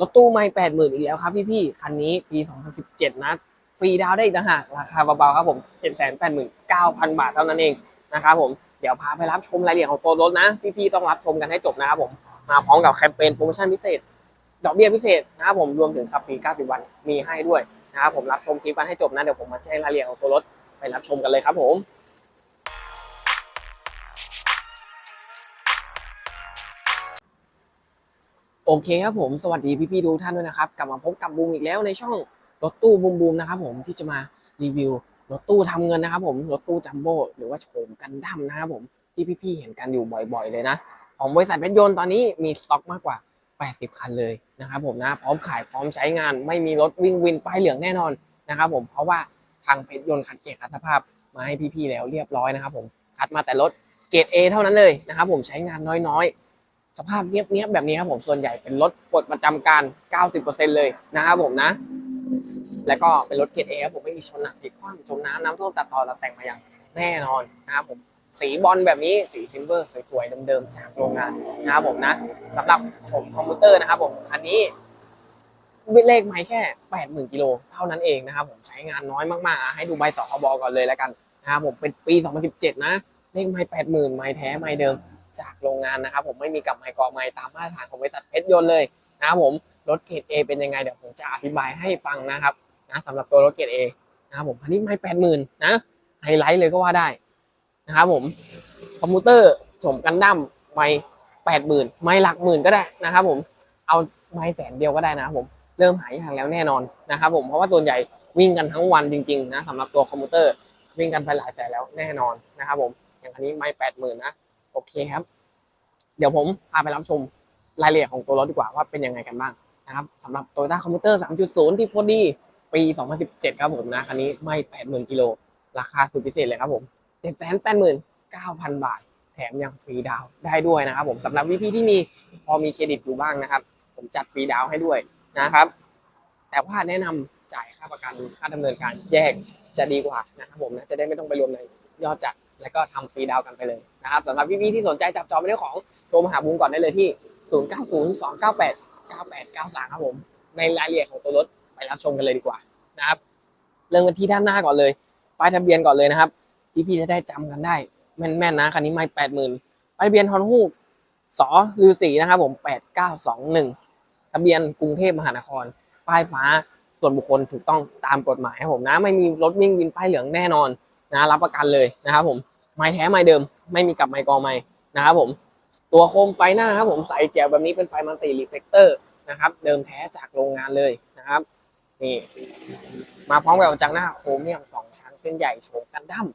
รถตู้ไม่แปดหมื่นอีกแล้วครับพี่ๆคันนี้ปี 2017 นะฟรีดาวได้อีกนะฮะราคาเบาๆครับผม 789,000 บาทเท่านั้นเองนะครับผมเดี๋ยวพาไปรับชมรายละเอียดของตัวรถนะ พี่ๆต้องรับชมกันให้จบนะครับผมมาพร้อมกับแคมเปญโปรโมชั่นพิเศษ ดอกเบี้ยพิเศษนะครับผมรวมถึงขับฟรี 90 วันมีให้ด้วยนะครับผมรับชมคลิปกันให้จบนะเดี๋ยวผมมาแจ้งรายละเอียดของตัวรถไปรับชมกันเลยครับผม โอเคครับผมสวัสดีพี่ๆทุกท่านด้วยนะครับ กลับมาพบกับบูมอีกแล้วในช่องรถตู้บูมบูมนะครับผมที่จะมารีวิวรถตู้ทำเงินนะครับผมรถตู้จัมโบ้หรือว่าโฉมกันดั้มนะครับผมที่พี่ๆเห็นกันอยู่บ่อย ๆ เลยนะ ของบริษัทเพชรยนต์ตอนนี้มีสต็อกมากกว่า 80 คันเลยนะครับผมนะพร้อมขายพร้อมใช้งานไม่มีรถวิ่งวินป้ายเหลืองแน่นอนนะครับผมเพราะว่าทางเพชรยนต์คัดเกรดคัดภาพมาให้พี่ๆแล้วเรียบร้อยนะครับผมคัดมาแต่รถเกรด A เท่านั้นเลยนะครับผมใช้งานน้อยๆ สภาพเนี้ยบๆแบบนี้ครับผมส่วนใหญ่เป็นรถปลดประจำการ 90%เลยนะครับผมนะ แล้วก็เป็นรถเกรดเอครับผมไม่มีชนหนักพลิกคว่ำจมน้ำน้ำท่วมตัดต่อตัดแต่งมาอย่างแน่นอนนะครับผมสีบอลแบบนี้สีซิลเวอร์สวยๆเดิมๆจากโรงงานนะครับผมนะสำหรับชมคอมพิวเตอร์นะครับผมคันนี้เลขไม่แค่ 80,000กิโลเท่านั้นเองนะครับผมใช้งานน้อยมากๆ ให้ดูใบสคบก่อนเลยแล้วกันนะครับผมเป็นปี 2017 นะ เลขไม่80,000ไม่แท้ไม่เดิม จากโรงงานนะครับผมไม่มีกับไมค์กอไมค์ตามมาตรฐานของบริษัทเพชรยนต์เลยนะครับผมรถเกรด A เป็นยังไงเดี๋ยวผมจะอธิบายให้ฟังนะครับนะสำหรับตัวรถเกรด A นะครับผมคันนี้ไม่แปดหมื่นนะไฮไลท์เลยก็ว่าได้นะครับผมคอมพิวเตอร์สมกันดั้มไม่แปดหมื่นไม่หลักหมื่นก็ได้นะครับผมเอาไม่แสนเดียวก็ได้นะครับผมเริ่มหายางแล้วแน่นอนนะครับผมเพราะว่าส่วใหญ่วิ่งกันทั้งวันจริงๆนะสำหรับตัวคอมพิวเตอร์วิ่งกันไปหลายแสนแล้วแน่นอนนะครับผมอย่างคันนี้ไม่แปดหมื่นนะ เคครับ เดี๋ยวผมพาไปรับชมรายละเอียดของตัวรถดีกว่าว่าเป็นยังไงกันบ้างนะครับสำหรับ Toyota Commuter 3.0 ที่ 4D ปี 2017 ครับผมนะคันนี้ไม่ 80,000กิโลราคาสุดพิเศษเลยครับผม 789,000 บาท แถมยังฟรีดาวน์ได้ด้วยนะครับผมสำหรับวิพีที่มีพอมีเครดิตอยู่บ้างนะครับ ผมจัดฟรีดาวน์ให้ด้วยนะครับ แต่ว่าแนะนำจ่ายค่าประกันค่าดำเนินการแยกจะดีกว่านะครับผมนะจะได้ไม่ต้องไปรวมในยอดจัด แล้วก็ทำฟรีดาวน์กันไปเลยนะครับสำหรับพี่ๆที่สนใจจับจองเป็นเรื่องของโทรมาหาบูมก่อนได้เลยที่ 0902989893 ครับผม ในรายละเอียดของตัวรถไปรับชมกันเลยดีกว่านะครับ เริ่มกันที่ด้านหน้าก่อนเลย ป้ายทะเบียนก่อนเลยนะครับ พี่ๆจะได้จำกันได้ แม่นๆนะคันนี้ไม่แปดหมื่นป้ายทะเบียนฮอนฮูกสอลือสีนะครับผมแปดเก้าสองหนึ่งทะเบียนกรุงเทพมหานคร ป้ายฟ้าส่วนบุคคลถูกต้องตามกฎหมายครับผมนะ ไม่มีรถวิ่งวินป้ายเหลืองแน่นอนนะ รับประกันเลยนะครับผม ไม้แท้ไม้เดิม ไม่มีกับไม้กองไม้นะครับผม ตัวโคมไฟหน้าครับผมใส่แจวแบบนี้เป็นไฟมัลติรีเฟกเตอร์นะครับเดิมแท้จากโรงงานเลยนะครับนี่มาพร้อมกับกระจังหน้าโครเมียมสองชั้นเส้นใหญ่โฉมกันดั้ม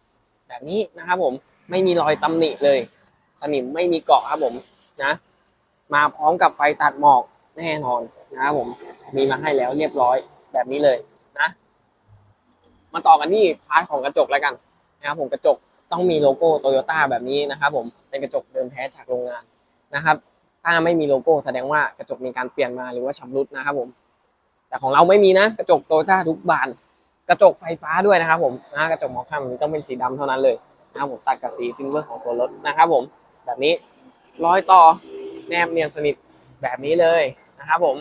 แบบนี้นะครับผมไม่มีรอยตำหนิเลย สนิมไม่มีเกาะครับผมนะ มาพร้อมกับไฟตัดหมอกแน่นอนนะครับผมมีมาให้แล้วเรียบร้อยแบบนี้เลยนะ มาต่อกันที่พาร์ทของกระจกแล้วกันนะครับผมกระจก ต้องมีโลโก้โตโยต้าแบบนี้นะครับผมเป็นกระจกเดิมแท้จากโรงงานนะครับถ้าไม่มีโลโก้แสดงว่ากระจกมีการเปลี่ยนมาหรือว่าชำรุดนะครับผม แต่ของเราไม่มีนะกระจกโตโยต้าทุกบานกระจกไฟฟ้าด้วยนะครับผมนะกระจกมองข้ามต้องเป็นสีดำเท่านั้นเลยนะครับผมตัดกับสีซิลเวอร์ของตัวรถนะครับผมแบบนี้ร้อยต่อแนบเนียนสนิทแบบนี้เลยนะครับผม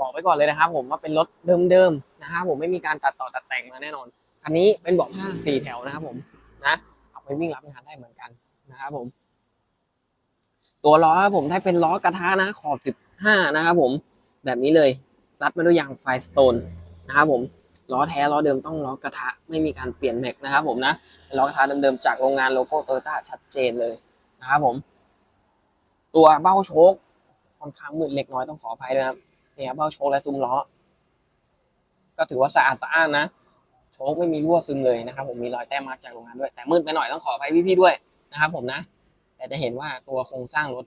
บอกไว้ก่อนเลยนะครับ ผมว่าเป็นรถเดิมๆนะครับผมไม่มีการตัดต่อตัดแต่งมาแน่นอนคันนี้เป็นเบาะผ้าสี่แถวนะครับผม นะเอาไปวิ่งรับงานได้เหมือนกันนะครับผม ตัวล้อผมได้เป็นล้อกระทะนะขอบ 15 นะครับผม แบบนี้เลย รัดมาด้วยยางไฟสโตนนะครับผมล้อแท้ล้อเดิมต้องล้อกระทะไม่มีการเปลี่ยนแม็กนะครับผมนะล้อกระทะเดิมๆจากโรงงานโลโก้โตโยต้าชัดเจนเลยนะครับผม ตัวเบ้าโชคค่อนข้างมืดเล็กน้อยต้องขออภัยด้วยนะครับเนี่ยเบ้าโชคและซุ้มล้อ ก็ถือว่าสะอาดสะอ้านนะ โชคไม่มีรั่วซึมเลยนะครับ ผมมีรอยแต้มมาจากโรงงานด้วย แต่มืดไปหน่อยต้องขออภัยพี่ๆด้วยนะครับผมนะ แต่จะเห็นว่าตัวโครงสร้างรถ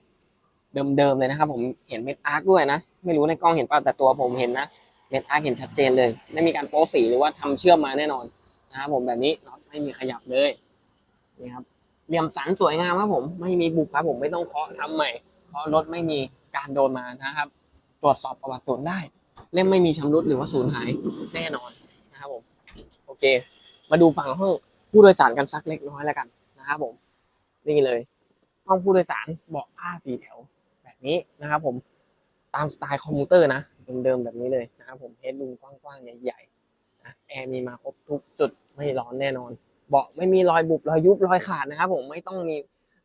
เดิมๆเลยนะครับ ผมเห็นเม็ดอาร์คด้วยนะ ไม่รู้ในกล้องเห็นเปล่าแต่ตัวผมเห็นนะเม็ดอาร์คเห็นชัดเจนเลย ไม่มีการโป๊สีหรือว่าทำเชื่อมมาแน่นอนนะครับผมแบบนี้น็อตไม่มีขยับเลยนี่ครับเหลี่ยมสันสวยงามครับผมไม่มีบุบครับผมไม่ต้องเคาะทำใหม่ เพราะรถไม่มีการโดนมานะครับ ตรวจสอบประวัติศูนได้ เล่มไม่มีชำรุดหรือว่าสูญหายแน่นอนนะครับผม โอ เค มาดูฝั่งห้องผู้โดยสารกันสักเล็กน้อยแล้วกันนะครับผม นี่เลย ห้องผู้โดยสารเบาะผ้าสีแถวแบบนี้นะครับผมตามสไตล์คอมพิวเตอร์นะเดิมๆแบบนี้เลยนะครับผมเฮดรูมกว้างๆใหญ่ๆนะแอร์มีมาครบทุกจุดไม่ร้อนแน่นอน เบาะไม่มีรอยบุบรอยยุบรอยขาดนะครับผมไม่ต้องมี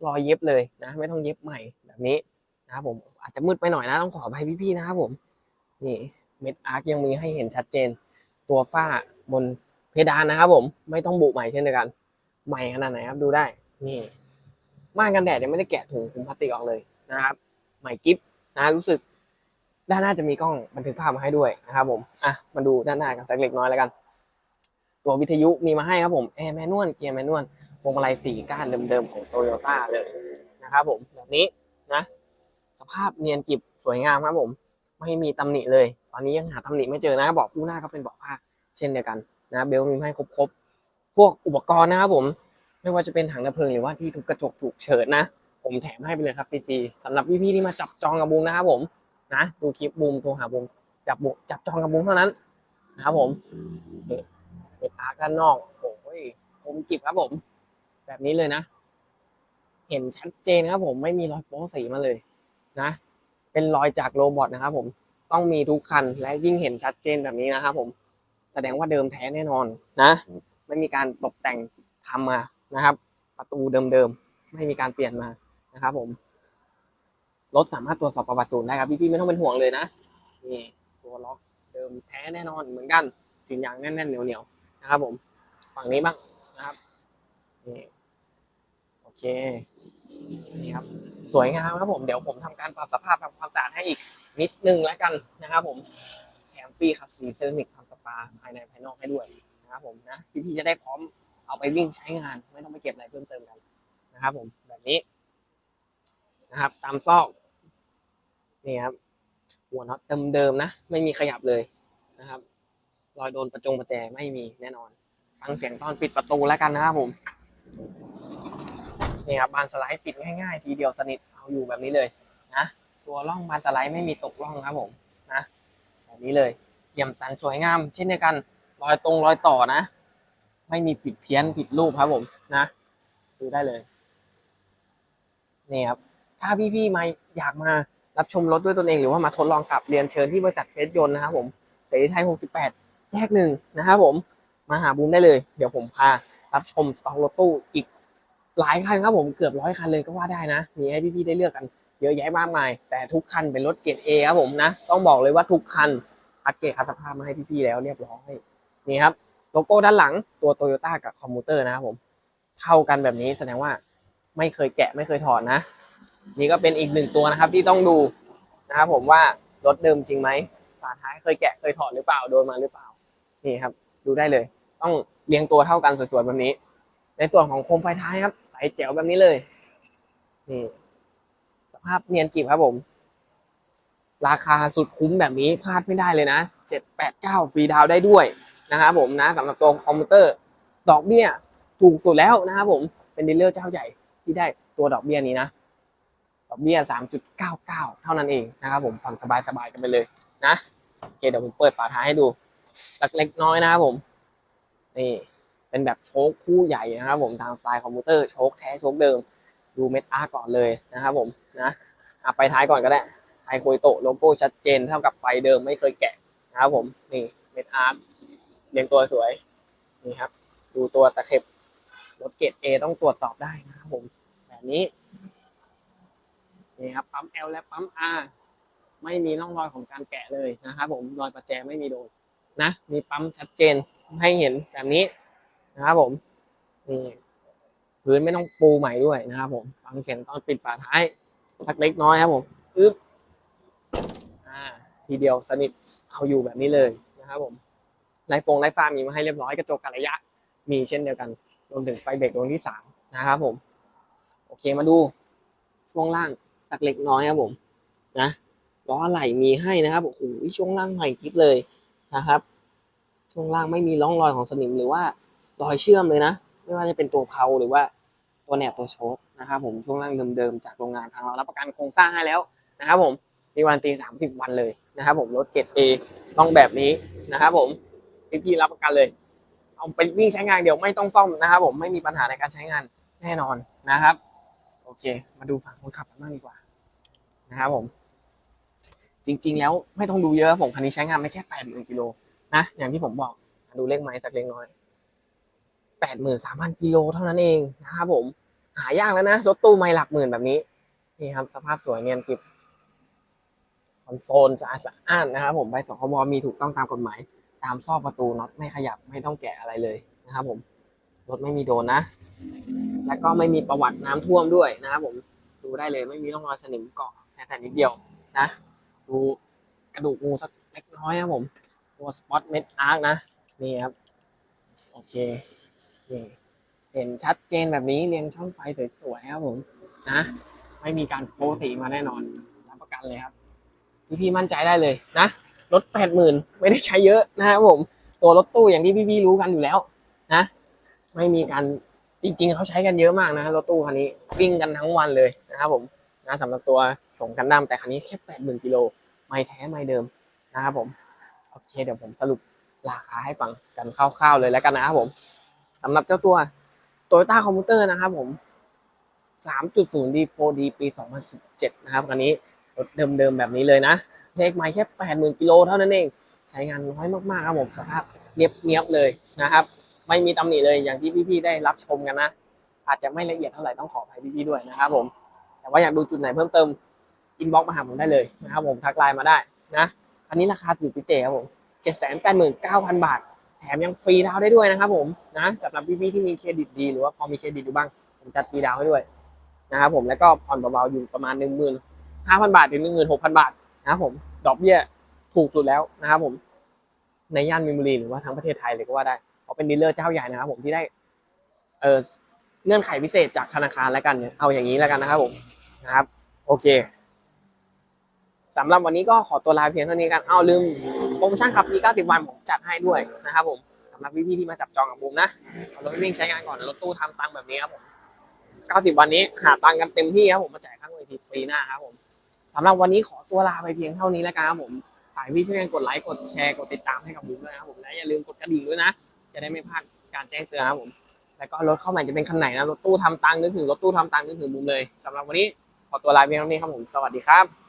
รอยเย็บเลยนะ ไม่ต้องเย็บใหม่แบบนี้นะครับผมอาจจะมืดไปหน่อยนะต้องขออภัยพี่ๆนะครับผมนี่เม็ดอาร์คยังมีให้เห็นชัดเจน ตัวฝ้าบน เพดานนะครับผมไม่ต้องบุใหม่เช่นเดียวกัน ใหม่ขนาดไหนครับดูได้นี่ม่านกันแดดยังไม่ได้แกะถุงคุมพลาสติกออกเลยนะครับ ใหม่กิฟนะรู้สึกด้านหน้าจะมีกล้องบันทึกภาพมาให้ด้วยนะครับผมอะมาดูด้านหน้ากันสักเล็กน้อยแล้วกัน ตัววิทยุมีมาให้ครับผมแอร์แมนนวลเกียร์แมนนวลพวงมาลัยสี่ก้านเดิมๆของโตโยต้าเลยนะครับผมแบบนี้นะสภาพเนียนกริบสวยงามครับผม ไม่มีตำหนิเลย ตอนนี้ยังหาตำหนิไม่เจอนะบาะคู่หน้าก็เป็นบาะผ้าเช่นเดียวกัน นะเบลมีให้ครบๆ พวกอุปกรณ์นะครับผมไม่ว่าจะเป็นถังดับเพลิงหรือว่าที่ทุบกระจกฉุกเฉินนะ ผมแถมให้ไปเลยครับฟรีๆสำหรับพี่ๆที่มาจับจองกับบูมนะครับผมนะดูคลิปบูมโทรหาบูมจับบูมจับจองกับบูมเท่านั้นนะครับผมเป็นอาร์ด้านนอกโอ้ยคมกิบครับผม แบบนี้เลยนะ เห็นชัดเจนครับผมไม่มีรอยโป๊สีมาเลยนะ เป็นรอยจากโรบอทนะครับผมต้องมีทุกคันและยิ่งเห็นชัดเจนแบบนี้นะครับผม แสดงว่าเดิมแท้แน่นอนนะไม่มีการตกแต่งทำมานะครับ ประตูเดิมๆไม่มีการเปลี่ยนมานะครับ ผมรถสามารถตรวจสอบประวัติศูนย์ได้ครับพี่ๆไม่ต้องเป็นห่วงเลยนะนี่ตัวล็อกเดิมแท้แน่นอนเหมือนกันสินยางแน่นๆเหนียวๆนะครับ ผมฝั่งนี้บ้างนะครับนี่โอเคนี่ครับสวยงามครับผมเดี๋ยวผมทำการปรับสภาพทำความสะอาดให้อีกนิดนึงแล้วกันนะครับ ผมแถม ฟรีคัสซีเซรามิกทำสปาภายในภายนอกให้ด้วยนะครับผมนะพี่ๆจะได้พร้อมเอาไปวิ่งใช้งาน ไม่ต้องไปเก็บอะไรเพิ่มเติมกันนะครับ ผมแบบนี้นะครับ ตามซอกนี่ครับหัวน็อตเดิมๆนะ ไม่มีขยับเลยนะครับ รอยโดนประจงประแจไม่มีแน่นอนฟังเสียงตอนปิดประตูแล้วกันนะครับผมนี่ครับบานสไลด์ปิดง่ายๆ ทีเดียวสนิทเอาอยู่แบบนี้เลยนะตัวร่องบานสไลด์ไม่มีตกร่องครับผมนะแบบนี้เลย เยี่ยมสันสวยงาม เช่นเดียวกันรอยตรงรอยต่อนะ ไม่มีผิดเพี้ยนผิดรูปครับผมนะดูได้เลยนี่ครับถ้าพี่ๆมาอยากมารับชมรถด้วยตนเองหรือว่ามาทดลองขับเรียนเชิญที่บริษัทเพชรยนต์นะครับผมเสรีไทย 68 แยกหนึ่งนะครับผมมาหาบูมได้เลย เดี๋ยวผมพารับชมสต็อกรถตู้อีกหลายคันครับผมเกือบร้อยคันเลยก็ว่าได้นะ มีให้พี่ๆได้เลือกกันเยอะแยะมากมาย แต่ทุกคันเป็นรถเกรดเอครับผมนะ ต้องบอกเลยว่าทุกคัน คัดเกรดคัสภาพมาให้พี่ๆแล้วเรียบร้อยนี่ครับโลโก้ด้านหลังตัวโตโยต้ากับคอมมูเตอร์นะครับผมเข้ากันแบบนี้แสดงว่าไม่เคยแกะไม่เคยถอดนะ นี่ก็เป็นอีกหนึ่งตัวนะครับที่ต้องดูนะครับผมว่ารถเดิมจริงไหมฝาท้ายเคยแกะเคยถอดหรือเปล่าโดนมาหรือเปล่านี่ครับ ดูได้เลย ต้องเรียงตัวเท่ากันสวยๆแบบนี้ ในส่วนของโคมไฟท้ายครับ ใสแจ๋วแบบนี้เลยนี่สภาพเนียนกริบครับผม ราคาสุดคุ้มแบบนี้พลาดไม่ได้เลยนะเจ็ดแปดเก้าฟรีดาวได้ด้วยนะครับผมนะสำหรับตัวคอมพิวเตอร์ ดอกเบี้ยถูกสุดแล้วนะครับผมเป็นดีลเลอร์เจ้าใหญ่ที่ได้ตัวดอกเบี้ยนี้นะ ดอกเบี้ยสามจุดเก้าเก้าเท่านั้นเองนะครับผมผ่อนสบายๆกันไปเลยนะโอเคเดี๋ยวผมเปิดฝาท้ายให้ดู สักเล็กน้อยนะครับผมนี่เป็นแบบโชคคู่ใหญ่นะครับผมทางสไตล์คอมพิวเตอร์โชคแท้โชคเดิม ดูเม็ดอาร์ก่อนเลยนะครับผมนะอะไฟท้ายก่อนก็ได้ ไฮโคยโตโลโก้ชัดเจนเท่ากับไฟเดิมไม่เคยแกะนะครับผมนี่เม็ดอาร์เรียงตัวสวยนี่ครับ ดูตัวตะเข็บรถเกรด A ต้องตรวจสอบได้นะครับผมแบบนี้นี่ครับปั๊ม L และปั๊ม R ไม่มีร่องรอยของการแกะเลยนะครับผมรอยประแจไม่มีโดนนะมีปั๊มชัดเจนให้เห็นแบบนี้นะครับผมนี่พื้นไม่ต้องปูใหม่ด้วยนะครับผม ฟังเสียงตอนปิดฝาท้ายสักเล็กน้อยครับผมอึ๊บ ทีเดียวสนิทเอาอยู่แบบนี้เลยนะครับผมไลฟ์ฟงไลฟ์ฟ้ามีมาให้เรียบร้อยกระจกกันระยะ มีเช่นเดียวกันรวมถึงไฟเบรกดวงที่สามนะครับผม โอเคมาดูช่วงล่างสักเล็กน้อยครับผม นะล้ออะไหล่มีให้นะครับโอ้โหช่วงล่างใหม่กิ๊บเลยนะครับ ช่วงล่างไม่มีร่องรอยของสนิมหรือว่ารอยเชื่อมเลยนะ ไม่ว่าจะเป็นตัวเพลาหรือว่าตัวแหนบตัวโชคนะครับผมช่วงล่างเดิมๆจากโรงงานทางเรารับประกันโครงสร้างให้แล้วนะครับผมมีวันตีสามสิบวันเลย นะครับผมรถเกรดเอต้องแบบนี้นะครับผมพี่ๆรับประกันเลย เอาไปวิ่งใช้งานเดี๋ยวไม่ต้องซ่อมนะครับผมไม่มีปัญหาในการใช้งานแน่นอนนะครับ โอเค มาดูฝั่งคนขับกันบ้างดีกว่านะครับผม จริง ๆ แล้วไม่ต้องดูเยอะผมคันนี้ใช้งานไม่แค่แปดหมื่นกิโลนะอย่างที่ผมบอกดูเลขไม้สักเล็กน้อยแปดหมื่นสามพันกิโลเท่านั้นเองนะครับผมหายากแล้วนะรถตู้ไม่หลักหมื่นแบบนี้นี่ครับ สภาพสวยเนียนกริบ อนโซลสะอาดสะอ้านนะครับผมใบสคบมีถูกต้องตามกฎหมาย ตามซอกประตูน็อตไม่ขยับไม่ต้องแกะอะไรเลยนะครับผมรถไม่มีโดนนะ แล้วก็ไม่มีประวัติน้ำท่วมด้วยนะครับผมดูได้เลยไม่มีร่องรอยสนิมเกาะแม้แต่นิดเดียวนะ ดูกระดูกงูสักเล็กน้อยครับผมตัวสปอตเม็ดอาร์คนะนี่ครับโอเคนี่เห็นชัดเจนแบบนี้เรียงช่องไฟสวยๆครับผมนะ ไม่มีการโปรตีมาแน่นอนรับประกันเลยครับ พี่ๆมั่นใจได้เลยนะรถแปดหมื่นไม่ได้ใช้เยอะนะครับผม ตัวรถตู้อย่างที่พี่ๆรู้กันอยู่แล้วนะ ไม่มีการจริงๆเขาใช้กันเยอะมากนะรถตู้คันนี้วิ่งกันทั้งวันเลยนะครับผมนะสำหรับตัวส่งกันดั้มแต่คันนี้แค่แปดหมื่นกิโลไม่แท้ไม่เดิมนะครับผมโอเคเดี๋ยวผมสรุปราคาให้ฟังกันคร่าวๆเลยแล้วกันนะครับผมสำหรับเจ้าตัว Toyota Commuter นะครับผม 3.0D 4D ปี 2017 นะครับคันนี้ รถเดิมๆแบบนี้เลยนะเลขไม้แค่80,000กิโลเท่านั้นเอง ใช้งานน้อยมากๆครับผมสภาพเนียบๆเลยนะครับ ไม่มีตำหนิเลยอย่างที่พี่ๆได้รับชมกันนะอาจจะไม่ละเอียดเท่าไหร่ต้องขออภัยพี่ๆด้วยนะครับผมแต่ว่าอยากดูจุดไหนเพิ่มเติมอินบ็อกมาหาผมได้เลยนะครับผมทักไลน์มาได้นะคันนี้ราคาถูกพิเศษครับผม789,000บาท แถมยังฟรีดาวได้ด้วยนะครับผมนะสำหรับพี่ๆที่มีเครดิตดีหรือว่าพอมีเครดิตอยู่บ้างผมจัดฟรีดาวให้ด้วยนะครับผมแล้วก็ผ่อนเบาๆอยู่ประมาณ 15,000 บาทถึง16,000 บาทนะครับผมดอกเบี้ยถูกสุดแล้วนะครับผมในย่านมินบุรีหรือว่าทั้งประเทศไทยเลยก็ว่าได้เพราะเป็นดีลเลอร์เจ้าใหญ่นะครับผมที่ได้เออเงื่อนไขพิเศษจากธนาคารแล้วกันเนี่ยเอาอย่างนี้แล้วกันนะครับผมนะครับ โอเคสำหรับวันนี้ก็ขอตัวลาเพียงเท่านี้กันเอาลืมโปรโมชั่นขับปี90 วันผมจัดให้ด้วยนะครับผมสำหรับพี่ๆที่มาจับจองกับบูมนะเอารถไปวิ่งใช้งานก่อนรถตู้ทำตังค์แบบนี้ครับผม90 วันนี้หาตังค์กันเต็มที่ครับผมมาจ่ายค่างเวทีปีหน้าครับผมำหรับวันนี้ขอตัวลาไปเพียงเท่านี้แล้วกันครับผมฝากพี่ช่วยกันกดไลค์กดแชร์กดติดตามให้กับบูมด้วยนะครับผมและอย่าลืมกดกระดิ่งด้วยนะ จะได้ไม่พลาดการแจ้งเตือนครับผมแล้วก็รถเข้าใหม่จะเป็นคันไหนนะรถตู้ทำตังค์นึกถึงรถตู้ทำตังค์นึกถึงบูมเลยสำหรับวันนี้ขอตัวลาเพียงเท่านี้ครับผมสวัสดีครับ